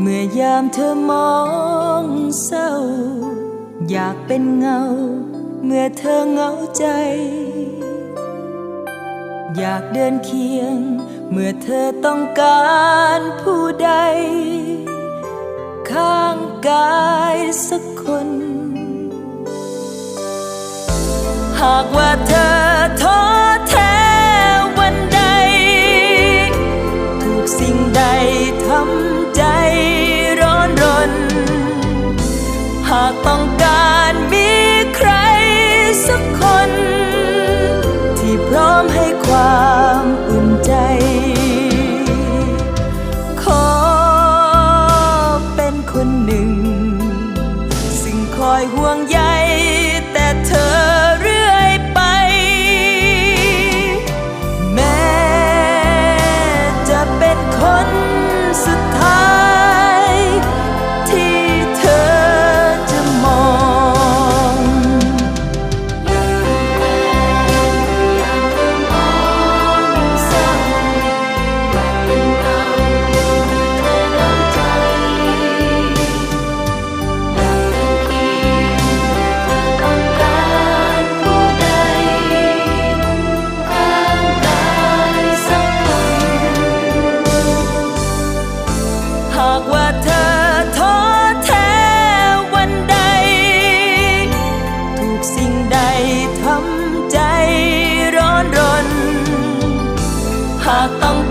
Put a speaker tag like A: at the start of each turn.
A: เมื่อยามเธอมองเศร้า อยากเป็นเงา เมื่อเธอเหงาใจ อยากเดินเคียง เมื่อเธอต้องการผู้ใด ข้างกายสักคน หากว่าเธอ ต้องการมีใครสักคน ที่พร้อมให้ความอุ่นใจ ขอเป็นคนหนึ่ง สิ่งคอยห่วงใยแต่เธอ ท